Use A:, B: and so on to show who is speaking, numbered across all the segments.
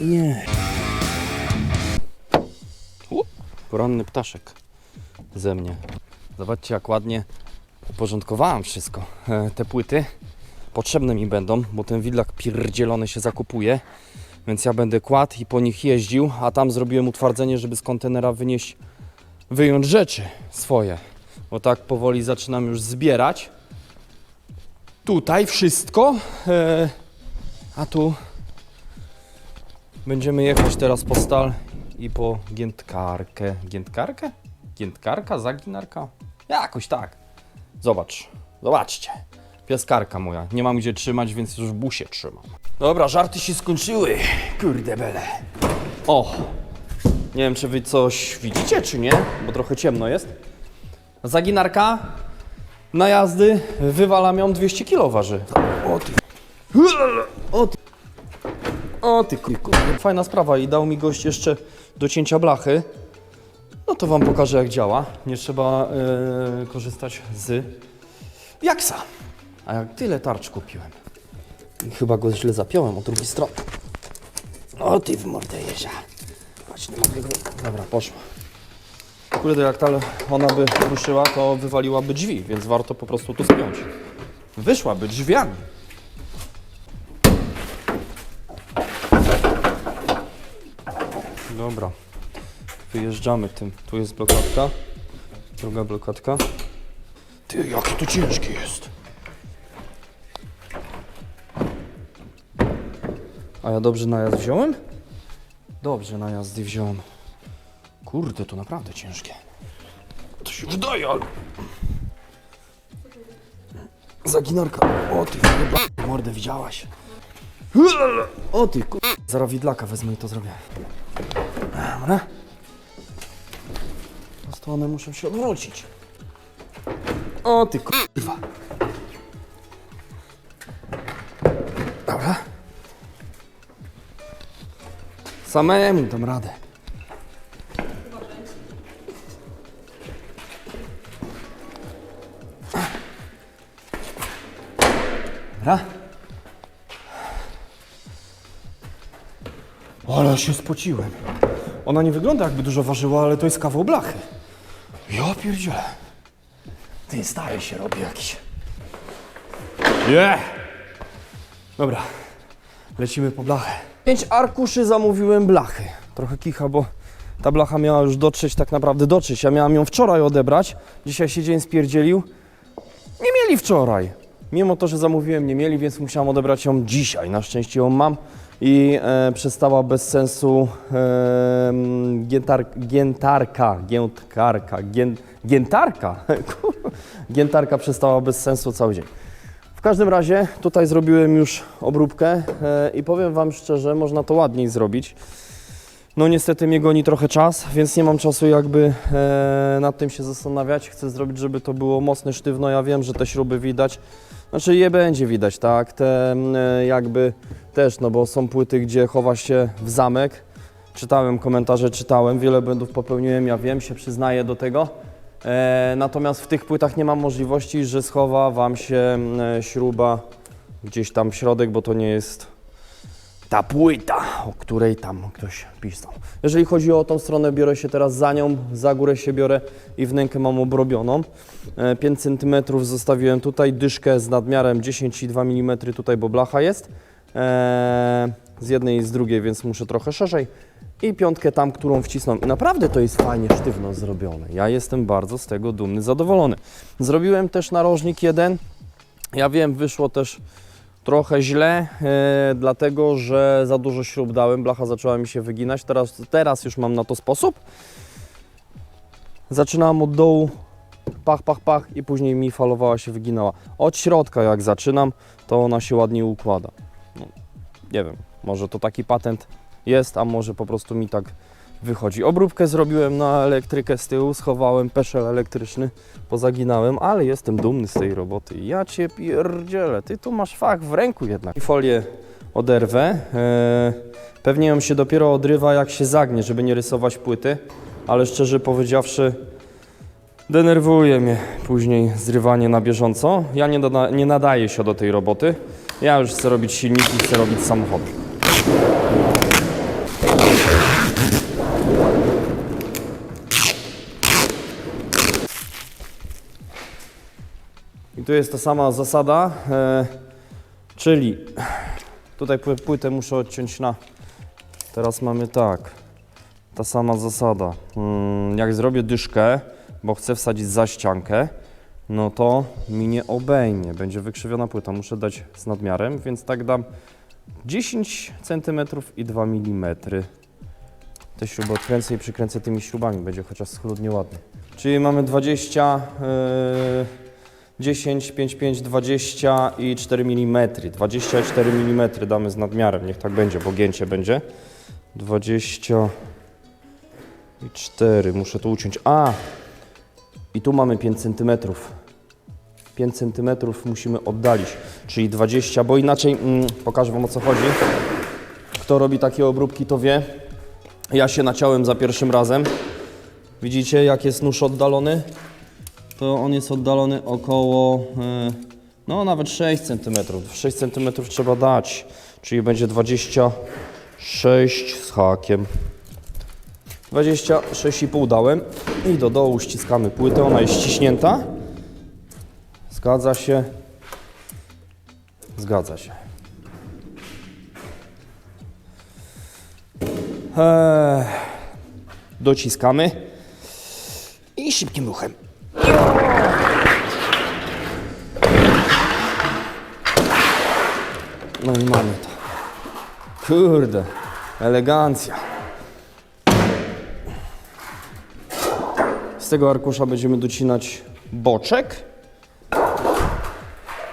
A: Nie. U, Poranny ptaszek ze mnie. Zobaczcie, jak ładnie uporządkowałem wszystko. E, te płyty potrzebne mi będą, bo ten widlak pierdzielony się zakupuje. Więc ja będę kładł i po nich jeździł, a tam zrobiłem utwardzenie, żeby z kontenera wynieść, wyjąć rzeczy swoje. Bo tak powoli zaczynam już zbierać. Tutaj wszystko, e, a tu będziemy jechać teraz po stal i po giętkarkę. Giętkarkę? Giętkarka? Zaginarka? Jakoś tak. Zobacz, zobaczcie. Pieskarka moja. Nie mam gdzie trzymać, więc już w busie trzymam. Dobra, żarty się skończyły. Kurde bele. O! Nie wiem, czy wy coś widzicie, czy nie, bo trochę ciemno jest. Zaginarka na jazdy wywalam ją 200 kg waży. O ty. O ty. O ty kurku. Fajna sprawa i dał mi gość jeszcze do cięcia blachy. No to wam pokażę jak działa. Nie trzeba e, korzystać z jaksa. A jak tyle tarcz kupiłem. I chyba go źle zapiąłem od drugiej strony. O ty w mordę. Patrz, nie mogę go... Dobra, poszło. Kurde, jak ta ona by ruszyła, to wywaliłaby drzwi, więc warto po prostu tu spiąć. Wyszłaby drzwiami. Dobra. Wyjeżdżamy tym. Tu jest blokadka. Druga blokadka. Ty, jakie to ciężkie jest. A ja dobrze najazd wziąłem? Dobrze najazdy wziąłem. Kurde, to naprawdę ciężkie. To się wydaje, ale... Zaginarka. O ty, mordę widziałaś. O ty, ku... Zaraz widlaka wezmę i to zrobię. Dobra. Na stronę muszę się odwrócić. O ty kurwa. Dobra. Samemu dam radę. Dobra. Ale się spociłem. Ona nie wygląda jakby dużo ważyła, ale to jest kawał blachy. Ja pierdzielę. Ty stary się robi jakiś. Yeah. Dobra. Lecimy po blachę. Pięć arkuszy zamówiłem blachy. Trochę kicha, bo ta blacha miała już dotrzeć, tak naprawdę dotrzeć. Ja miałam ją wczoraj odebrać. Dzisiaj się dzień spierdzielił. Nie mieli wczoraj. Mimo to, że zamówiłem, nie mieli, więc musiałem odebrać ją dzisiaj. Na szczęście ją mam i e, przestała bez sensu e, giętar, giętarka, giętkarka, gię, giętarka, giętarka przestała bez sensu cały dzień. W każdym razie tutaj zrobiłem już obróbkę e, i powiem Wam szczerze, można to ładniej zrobić. No niestety mnie goni trochę czas, więc nie mam czasu jakby e, nad tym się zastanawiać. Chcę zrobić, żeby to było mocne, sztywno. Ja wiem, że te śruby widać. Znaczy je będzie widać, tak? Te e, jakby też, no bo są płyty, gdzie chowa się w zamek. Czytałem komentarze, czytałem, wiele błędów popełniłem, ja wiem, się przyznaję do tego. E, natomiast w tych płytach nie mam możliwości, że schowa Wam się e, śruba gdzieś tam w środek, bo to nie jest ta płyta, o której tam ktoś pisał. Jeżeli chodzi o tą stronę, biorę się teraz za nią, za górę się biorę i wnękę mam obrobioną. E, 5 cm zostawiłem tutaj, dyszkę z nadmiarem 10,2 mm tutaj, bo blacha jest. E, z jednej i z drugiej, więc muszę trochę szerzej. I piątkę tam, którą wcisnąłem. I naprawdę to jest fajnie sztywno zrobione. Ja jestem bardzo z tego dumny, zadowolony. Zrobiłem też narożnik jeden. Ja wiem, wyszło też trochę źle, e, dlatego że za dużo śrub dałem, blacha zaczęła mi się wyginać. Teraz, teraz już mam na to sposób. Zaczynałam od dołu, pach, pach, pach i później mi falowała się, wyginała. Od środka jak zaczynam, to ona się ładnie układa. Nie wiem, może to taki patent jest, a może po prostu mi tak wychodzi. Obróbkę zrobiłem na elektrykę z tyłu, schowałem peszel elektryczny, pozaginałem, ale jestem dumny z tej roboty. Ja Cię pierdzielę, Ty tu masz fach w ręku jednak. I folię oderwę. E, pewnie ją się dopiero odrywa jak się zagnie, żeby nie rysować płyty, ale szczerze powiedziawszy denerwuje mnie później zrywanie na bieżąco. Ja nie, nie nadaję się do tej roboty. Ja już chcę robić silniki, chcę robić samochody. I tu jest ta sama zasada, e, czyli tutaj płytę muszę odciąć na... Teraz mamy tak, ta sama zasada. Mm, jak zrobię dyszkę, bo chcę wsadzić za ściankę, no to mi nie obejmie. Będzie wykrzywiona płyta. Muszę dać z nadmiarem, więc tak dam 10 cm i 2 mm. Te śruby odkręcę i przykręcę tymi śrubami. Będzie chociaż schludnie ładnie. Czyli mamy 20, yy, 10, 5, 5, 20 i 4 mm. 24 mm damy z nadmiarem. Niech tak będzie, bo gięcie będzie. 20 i 4. Muszę tu uciąć. A! I tu mamy 5 cm. 5 cm musimy oddalić, czyli 20, bo inaczej mm, pokażę Wam o co chodzi. Kto robi takie obróbki, to wie. Ja się naciąłem za pierwszym razem. Widzicie, jak jest nóż oddalony? To on jest oddalony około, e, no nawet 6 cm. 6 cm trzeba dać, czyli będzie 26 z hakiem. 26,5 dałem i do dołu ściskamy płytę, ona jest ściśnięta. Zgadza się. Zgadza się. Eee, dociskamy i szybkim ruchem. No i mamy to. Kurde, elegancja. Z tego arkusza będziemy docinać boczek.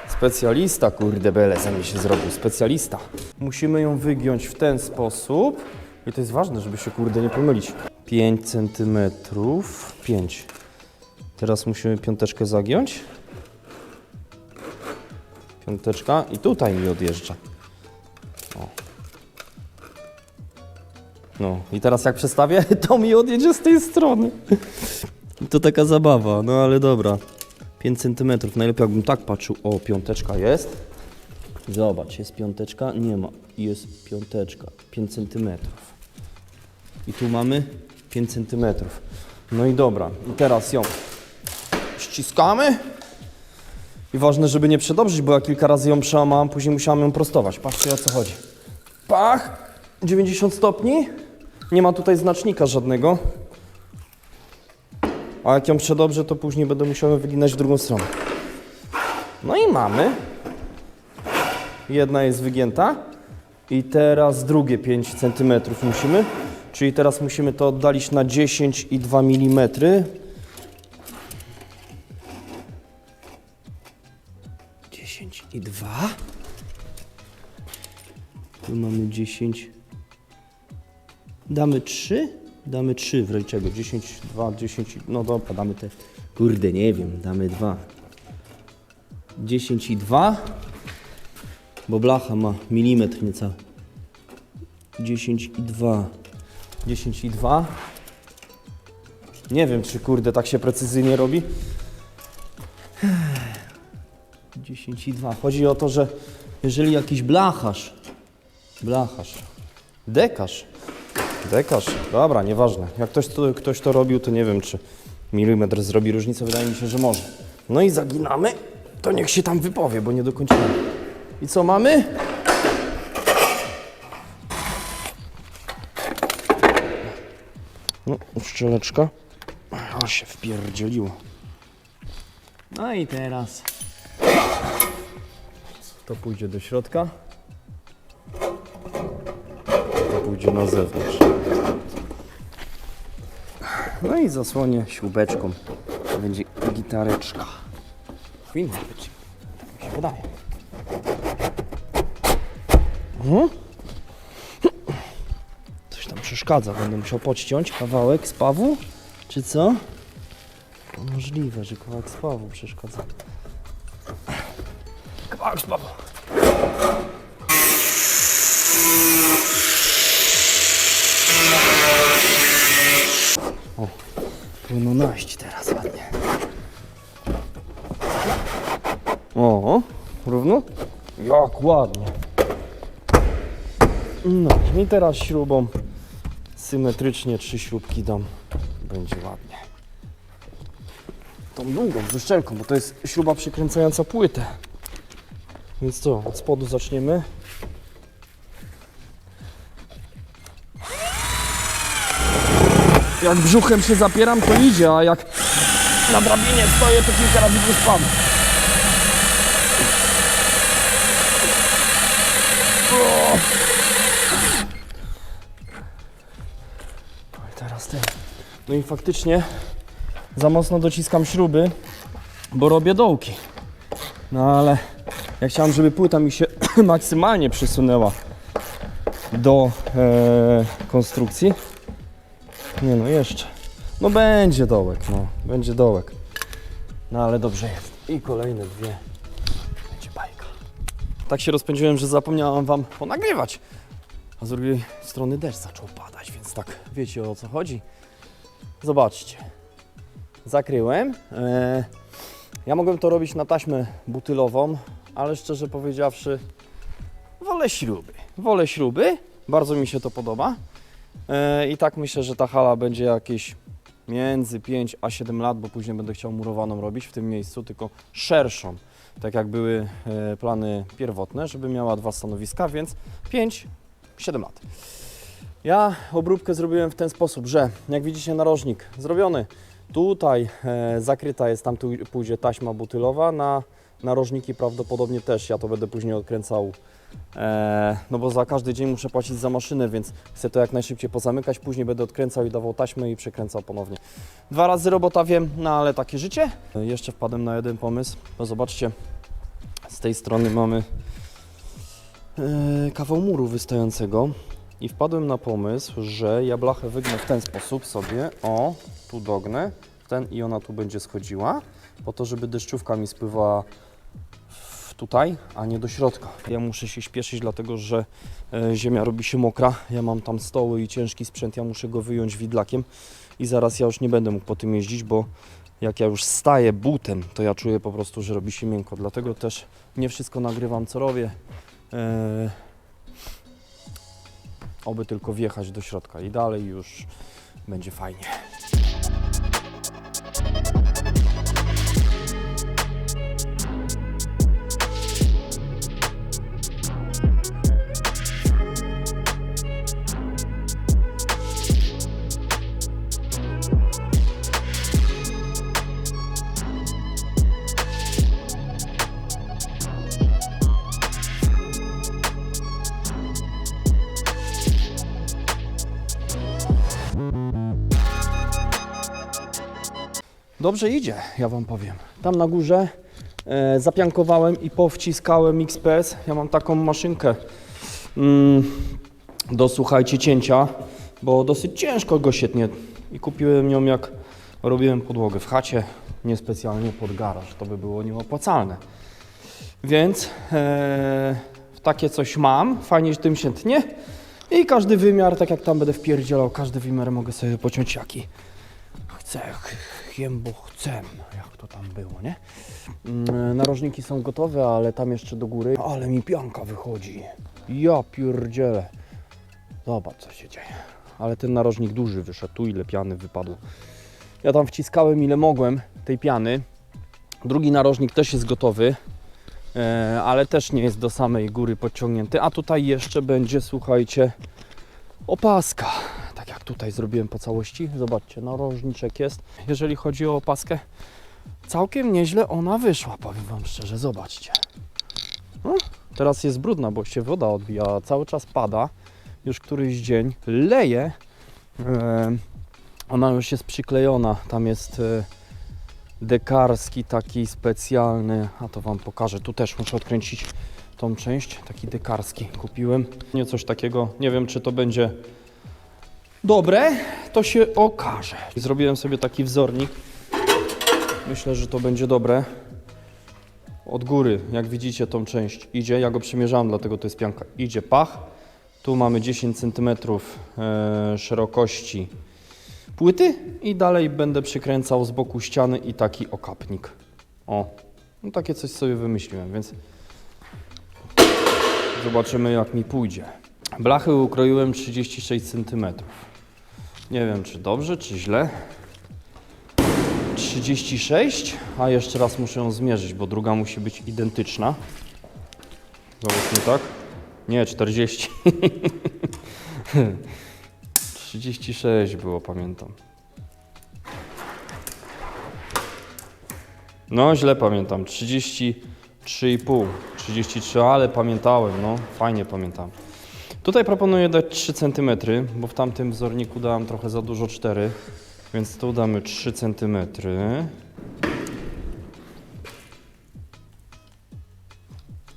A: Specjalista, kurde bele, ze mnie się zrobił, specjalista. Musimy ją wygiąć w ten sposób. I to jest ważne, żeby się kurde nie pomylić. 5 centymetrów, 5. Teraz musimy piąteczkę zagiąć. Piąteczka i tutaj mi odjeżdża. O. No i teraz jak przestawię, to mi odjedzie z tej strony. To taka zabawa, no ale dobra. 5 cm. Najlepiej jakbym tak patrzył. O, piąteczka jest. Zobacz, jest piąteczka. Nie ma. Jest piąteczka. 5 cm. I tu mamy 5 cm. No i dobra. I teraz ją ściskamy. I ważne, żeby nie przedobrzyć, bo ja kilka razy ją przełamałem, później musiałem ją prostować. Patrzcie o co chodzi. Pach! 90 stopni. Nie ma tutaj znacznika żadnego. A jak ją przedobrzę, to później będę musiał wyginać w drugą stronę. No i mamy. Jedna jest wygięta. I teraz drugie 5 cm musimy. Czyli teraz musimy to oddalić na 10 i 2 mm. I dwa. Tu mamy 10. Damy 3? Damy 3 w razie czego? 10, 2, 10. No dobra, damy te. Kurde, nie wiem, damy 2. 10 i 2. Bo blacha ma milimetr niecały. 10 i 2. 10 i 2. Nie wiem, czy kurde tak się precyzyjnie robi. 10 i 2. Chodzi o to, że jeżeli jakiś blacharz, blacharz, dekarz, dekarz, dobra, nieważne. Jak ktoś to, ktoś to robił, to nie wiem, czy milimetr zrobi różnicę. Wydaje mi się, że może. No i zaginamy. To niech się tam wypowie, bo nie dokończyłem. I co mamy? No, szczeleczka. O, się wpierdzieliło. No i teraz to pójdzie do środka. To pójdzie na zewnątrz. No i zasłonię śrubeczką. To będzie gitareczka. Powinna być. Tak mi się wydaje. Mhm. Coś tam przeszkadza. Będę musiał podciąć kawałek z pawu? Czy co? Możliwe, że kawałek z pawu przeszkadza. Kawałek z pawu. Powinno naść teraz ładnie. O, równo? Jak ładnie. No i teraz śrubą symetrycznie trzy śrubki dam. Będzie ładnie. tą długą wyszczelką, bo to jest śruba przykręcająca płytę. Więc co, od spodu zaczniemy. Jak brzuchem się zapieram, to idzie, a jak na drabinie stoję, to kilka razy spadam. Teraz ten. No i faktycznie za mocno dociskam śruby, bo robię dołki. No ale ja chciałem, żeby płyta mi się maksymalnie przysunęła do e, konstrukcji. Nie no, jeszcze. No będzie dołek, no. Będzie dołek. No ale dobrze jest. I kolejne dwie. Będzie bajka. Tak się rozpędziłem, że zapomniałem Wam ponagrywać. A z drugiej strony deszcz zaczął padać, więc tak wiecie o co chodzi. Zobaczcie. Zakryłem. E, ja mogłem to robić na taśmę butylową, ale szczerze powiedziawszy, wolę śruby. Wolę śruby. Bardzo mi się to podoba. E, I tak myślę, że ta hala będzie jakieś między 5 a 7 lat, bo później będę chciał murowaną robić w tym miejscu, tylko szerszą. Tak jak były e, plany pierwotne, żeby miała dwa stanowiska, więc 5-7 lat. Ja obróbkę zrobiłem w ten sposób, że jak widzicie narożnik zrobiony, tutaj e, zakryta jest, tam tu pójdzie taśma butylowa, na narożniki prawdopodobnie też, ja to będę później odkręcał, e, no bo za każdy dzień muszę płacić za maszynę, więc chcę to jak najszybciej pozamykać, później będę odkręcał i dawał taśmę i przekręcał ponownie. Dwa razy robota wiem, no ale takie życie. E, Jeszcze wpadłem na jeden pomysł, bo zobaczcie, z tej strony mamy e, kawał muru wystającego. I wpadłem na pomysł, że ja blachę wygnę w ten sposób sobie, o, tu dognę, ten i ona tu będzie schodziła, po to, żeby deszczówka mi spływała tutaj, a nie do środka. Ja muszę się śpieszyć, dlatego że e, ziemia robi się mokra, ja mam tam stoły i ciężki sprzęt, ja muszę go wyjąć widlakiem i zaraz ja już nie będę mógł po tym jeździć, bo jak ja już staję butem, to ja czuję po prostu, że robi się miękko, dlatego też nie wszystko nagrywam, co robię. E, oby tylko wjechać do środka i dalej już będzie fajnie. Dobrze idzie, ja Wam powiem. Tam na górze e, zapiankowałem i powciskałem XPS. Ja mam taką maszynkę mm, do, słuchajcie, cięcia, bo dosyć ciężko go się tnie. I kupiłem ją jak robiłem podłogę w chacie, niespecjalnie pod garaż. To by było nieopłacalne. Więc e, takie coś mam, fajnie że tym się tnie. I każdy wymiar, tak jak tam będę wpierdzielał, każdy wymiar mogę sobie pociąć jaki chcę, ch- jem, bo chcę, jak to tam było, nie? Mm, Narożniki są gotowe, ale tam jeszcze do góry, ale mi pianka wychodzi. Ja pierdzielę. Zobacz, co się dzieje. Ale ten narożnik duży wyszedł, tu ile piany wypadło. Ja tam wciskałem ile mogłem tej piany. Drugi narożnik też jest gotowy, e, ale też nie jest do samej góry podciągnięty. A tutaj jeszcze będzie, słuchajcie, opaska. Tutaj zrobiłem po całości. Zobaczcie, narożniczek jest. Jeżeli chodzi o opaskę, całkiem nieźle ona wyszła, powiem Wam szczerze. Zobaczcie. No, teraz jest brudna, bo się woda odbija. Cały czas pada. Już któryś dzień leje. E, ona już jest przyklejona. Tam jest e, dekarski taki specjalny. A to Wam pokażę. Tu też muszę odkręcić tą część. Taki dekarski kupiłem. Nie coś takiego. Nie wiem, czy to będzie dobre, to się okaże. Zrobiłem sobie taki wzornik. Myślę, że to będzie dobre. Od góry, jak widzicie, tą część idzie. Ja go przymierzałem, dlatego to jest pianka. Idzie pach. Tu mamy 10 cm e, szerokości płyty i dalej będę przykręcał z boku ściany i taki okapnik. O, no takie coś sobie wymyśliłem, więc zobaczymy jak mi pójdzie. Blachy ukroiłem 36 cm. Nie wiem, czy dobrze, czy źle. 36, a jeszcze raz muszę ją zmierzyć, bo druga musi być identyczna. Załóżmy tak. Nie, 40. 36 było, pamiętam. No, źle pamiętam. 33,5. 33, ale pamiętałem, no. Fajnie pamiętam. Tutaj proponuję dać 3 cm, bo w tamtym wzorniku dałem trochę za dużo 4, więc tu damy 3 cm.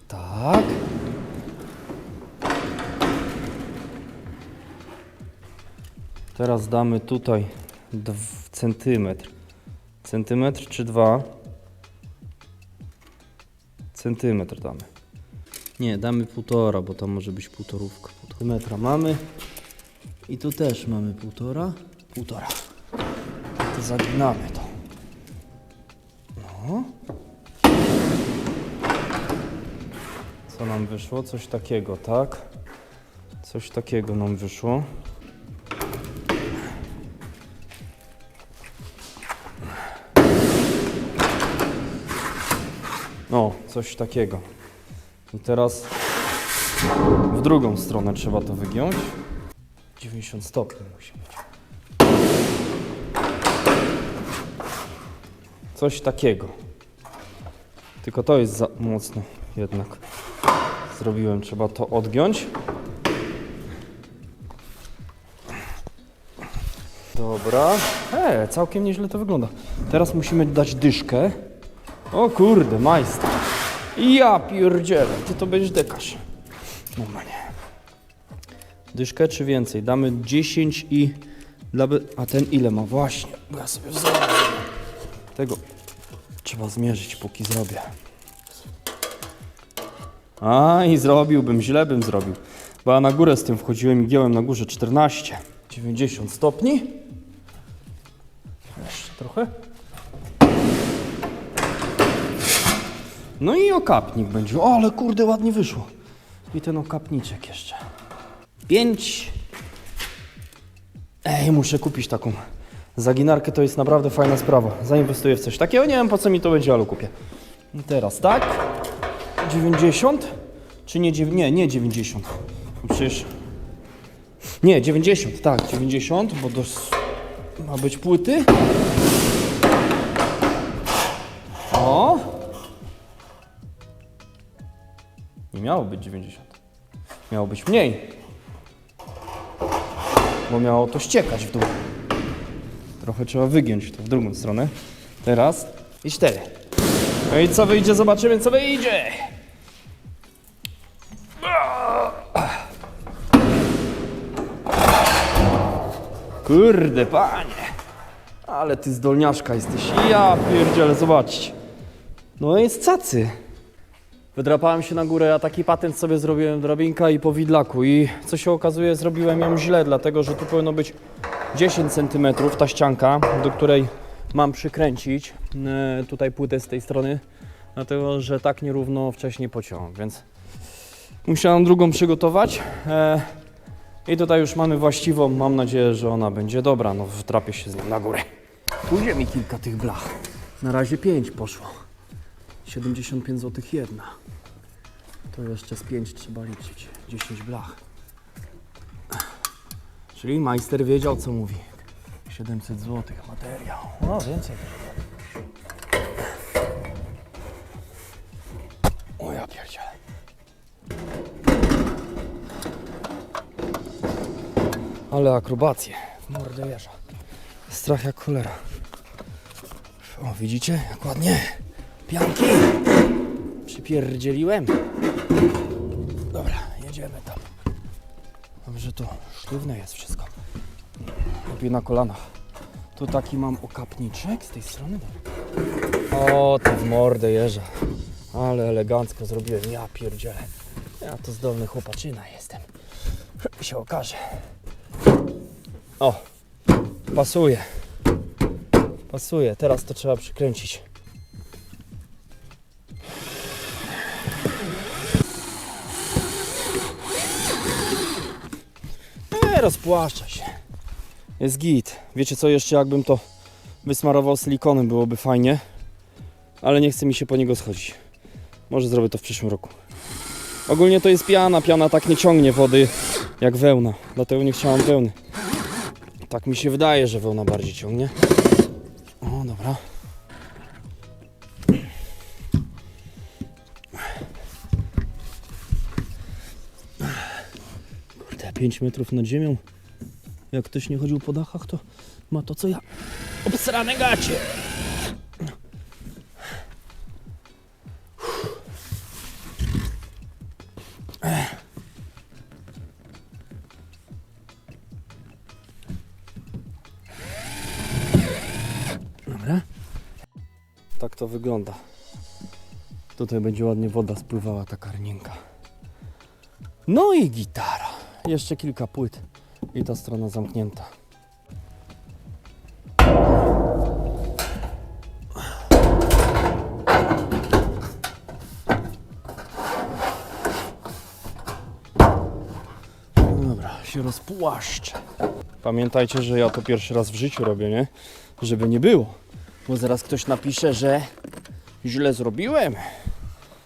A: Tak. Teraz damy tutaj centymetr. Centymetr czy dwa? Centymetr damy. Nie, damy półtora, bo tam może być półtorówka. Metra mamy. I tu też mamy półtora. Półtora. To zaginamy to. No. Co nam wyszło? Coś takiego, tak? Coś takiego nam wyszło. No, coś takiego. I teraz w drugą stronę trzeba to wygiąć. 90 stopni musi być. Coś takiego. Tylko to jest za mocno jednak. Zrobiłem, trzeba to odgiąć. Dobra. E, całkiem nieźle to wygląda. Teraz musimy dać dyszkę. O kurde, majster. Ja pierdzielę, ty to będziesz dekarz. Dyszkę czy więcej? Damy 10 i... Dla. A ten ile ma? Właśnie, ja sobie. Tego trzeba zmierzyć, póki zrobię. A i zrobiłbym, źle bym zrobił. Bo ja na górę z tym wchodziłem i giąłem na górze 14. 90 stopni. Jeszcze trochę. No i okapnik będzie. O, ale kurde, ładnie wyszło. I ten okapniczek jeszcze. Pięć. Ej, muszę kupić taką zaginarkę, to jest naprawdę fajna sprawa. Zainwestuję w coś takiego, nie wiem po co mi to będzie, ale kupię. I teraz tak. 90? Czy nie, nie, nie 90. No Przecież... Nie, 90, tak, 90, bo do... ma być płyty. Miało być 90. Miało być mniej. Bo miało to ściekać w dół. Trochę trzeba wygiąć to w drugą stronę. Teraz i cztery. No i co wyjdzie? Zobaczymy, co wyjdzie. Kurde, panie. Ale ty zdolniaszka jesteś. Ja pierdzielę, zobaczcie. No jest cacy. Wydrapałem się na górę, a taki patent sobie zrobiłem drabinka i po widlaku i co się okazuje zrobiłem ją źle, dlatego że tu powinno być 10 cm ta ścianka, do której mam przykręcić e, tutaj płytę z tej strony, dlatego że tak nierówno wcześniej pociąłem, więc musiałem drugą przygotować e, i tutaj już mamy właściwą, mam nadzieję, że ona będzie dobra, no wtrapię się z nią na górę. Pójdzie mi kilka tych blach, na razie 5 poszło. 75 zł jedna. To jeszcze z 5 trzeba liczyć. 10 blach. Czyli majster wiedział co mówi. 700 zł materiał. No więcej. O ja pierdzielę. Ale akrobacje. Mordę jeża. Strach jak cholera. O, widzicie? Jak ładnie. Pianki! Przypierdzieliłem. Dobra, jedziemy tam. Dobrze, to sztywne jest wszystko. Lepiej na kolanach. Tu taki mam okapniczek z tej strony. O, to w mordę jeża. Ale elegancko zrobiłem. Ja pierdzielę. Ja to zdolny chłopaczyna jestem. się okaże. O, pasuje. Pasuje. Teraz to trzeba przykręcić. Nie, rozpłaszcza się. Jest git. Wiecie co jeszcze, jakbym to wysmarował silikonem, byłoby fajnie. Ale nie chce mi się po niego schodzić. Może zrobię to w przyszłym roku. Ogólnie to jest piana, piana tak nie ciągnie wody jak wełna, dlatego nie chciałam wełny. Tak mi się wydaje, że wełna bardziej ciągnie. O, dobra. 5 metrów nad ziemią. Jak ktoś nie chodził po dachach, to ma to co ja. Obsrane gacie! Dobra. Tak to wygląda. Tutaj będzie ładnie woda spływała, ta karnienka. No i gitara. Jeszcze kilka płyt i ta strona zamknięta. Dobra, się rozpłaszczę. Pamiętajcie, że ja to pierwszy raz w życiu robię, nie? Żeby nie było. Bo zaraz ktoś napisze, że źle zrobiłem.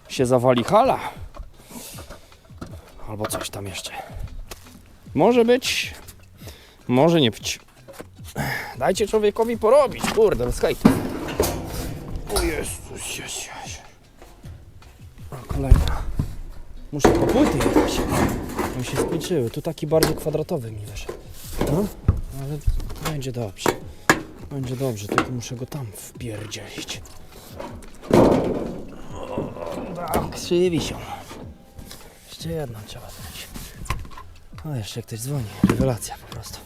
A: Się zawali hala. Albo coś tam jeszcze. Może być, może nie być. Dajcie człowiekowi porobić, kurde, bez hejtu. O Jezus, Jezus. O, kolejna. Muszę po płyty jechać. One się skończyły. Tu taki bardziej kwadratowy mi. No, ale będzie dobrze. Będzie dobrze, tylko muszę go tam wpierdzielić. Tak, krzywi się. Jeszcze jedną trzeba zrobić. O, jeszcze ktoś dzwoni. Rewelacja po prostu.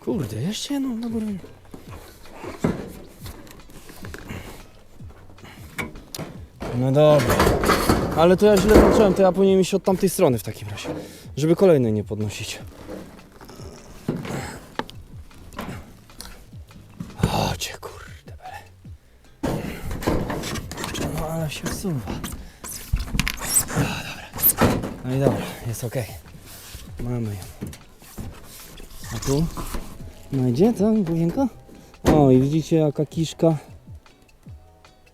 A: Kurde, jeszcze jedną do góry. No dobra. Ale to ja źle zacząłem, to ja powinienem iść od tamtej strony w takim razie. Żeby kolejnej nie podnosić. Ale się wsuwa. O, dobra. No i dobra, jest ok. Mamy ją. A tu? No idzie to, główienko? O i widzicie jaka kiszka.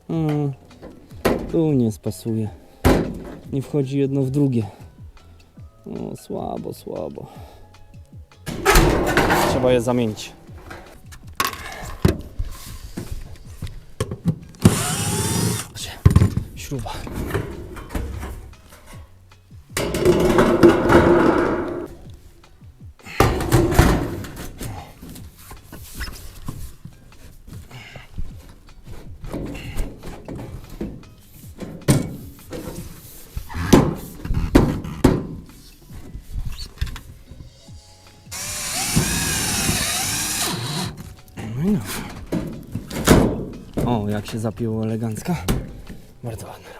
A: Mm, tu nie spasuje. Nie wchodzi jedno w drugie. O, słabo, słabo. Trzeba je zamienić. Zobaczcie, Śruba. No. O, jak się zapięło elegancko. Bardzo ładna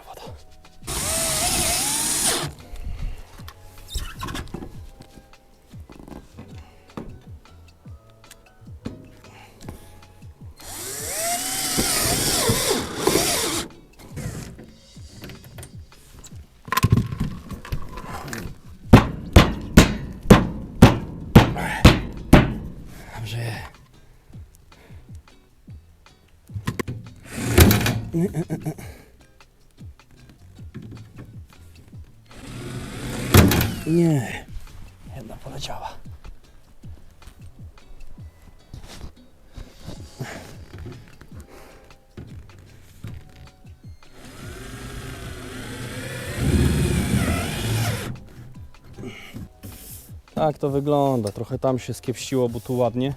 A: Tak to wygląda. Trochę tam się skiepściło, bo tu ładnie,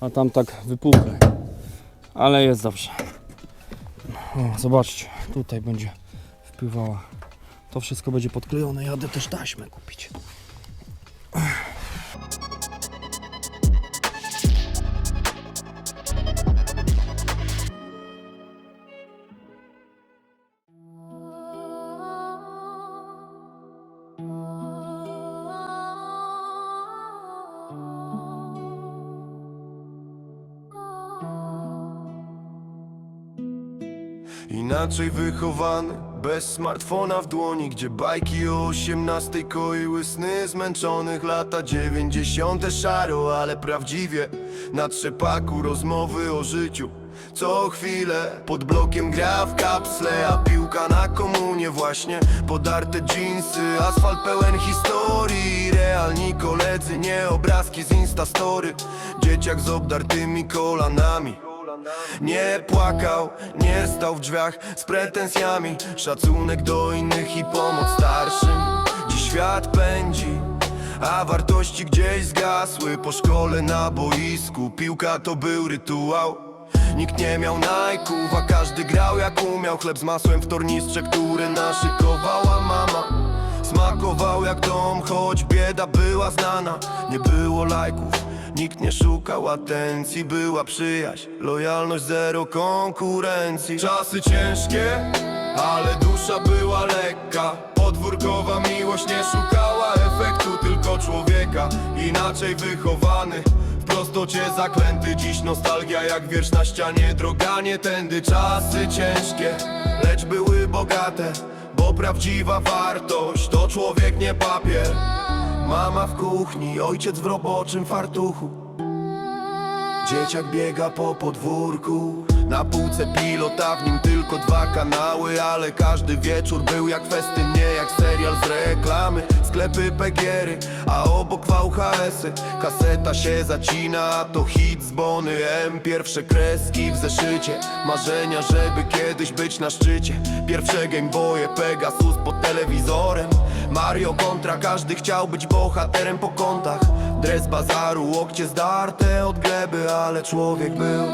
A: a tam tak wypukle. Ale jest dobrze. O, zobaczcie, tutaj będzie wpływała. To wszystko będzie podklejone. Jadę też taśmę kupić.
B: Inaczej wychowany. Bez smartfona w dłoni, gdzie bajki o osiemnastej koiły sny Zmęczonych lata dziewięćdziesiąte szaro, ale prawdziwie Na trzepaku rozmowy o życiu. Co chwilę pod blokiem gra w kapsle A piłka na komunie właśnie. Podarte dżinsy, asfalt pełen historii. Realni koledzy, nie obrazki z instastory Dzieciak z obdartymi kolanami nie płakał, nie stał w drzwiach z pretensjami. Szacunek do innych i pomoc starszym. Dziś świat pędzi, a wartości gdzieś zgasły. Po szkole na boisku, piłka to był rytuał. Nikt nie miał najków, a każdy grał jak umiał. Chleb z masłem w tornistrze, które naszykowała mama. Smakował jak dom, choć bieda była znana. Nie było lajków, nikt nie szukał atencji Była przyjaźń, lojalność, zero konkurencji. Czasy ciężkie, ale dusza była lekka. Podwórkowa miłość nie szukała efektu, tylko człowieka. Inaczej wychowany w prostocie zaklęty. Dziś nostalgia jak wiersz na ścianie Droga nie tędy, czasy ciężkie Lecz były bogate Bo prawdziwa wartość to człowiek nie papier Mama w kuchni, ojciec w roboczym fartuchu. Dzieciak biega po podwórku. Na półce pilota, w nim tylko dwa kanały Ale każdy wieczór był jak festyn, nie jak serial z reklamy. Sklepy Pegiery, a obok VHS-y Kaseta się zacina, a to hit z Bony M. Pierwsze kreski w zeszycie. Marzenia, żeby kiedyś być na szczycie. Pierwsze Gameboye, Pegasus pod telewizorem Mario kontra, każdy chciał być bohaterem po kątach. Dres bazaru, łokcie zdarte od gleby, ale człowiek był.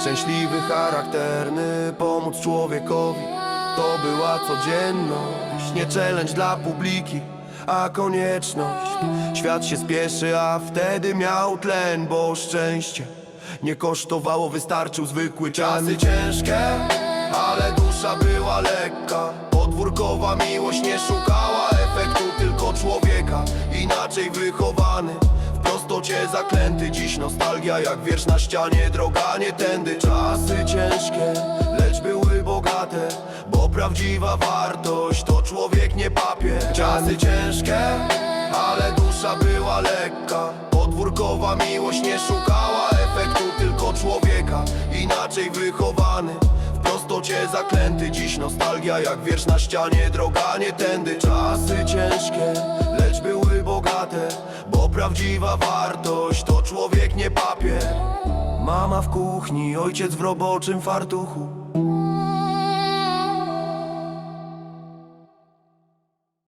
B: Szczęśliwy, charakterny, pomóc człowiekowi. To była codzienność, nie challenge dla publiki a konieczność. Świat się spieszy, a wtedy miał tlen, bo szczęście Nie kosztowało, wystarczył zwykły Czasy ciężkie, ale dusza była lekka Podwórkowa miłość nie szukała efektu, tylko człowieka. Inaczej wychowany w prostocie zaklęty. Dziś nostalgia jak wiersz na ścianie Droga nie tędy. Czasy ciężkie, lecz były bogate Bo prawdziwa wartość to człowiek nie papier Czasy ciężkie, ale dusza była lekka. Podwórkowa miłość nie szukała efektu Tylko człowieka. Inaczej wychowany prostocie zaklęty. Dziś nostalgia jak wiersz na ścianie Droga nie tędy. Czasy ciężkie, lecz były bogate Bo prawdziwa wartość to człowiek nie papier Mama w kuchni, ojciec w roboczym fartuchu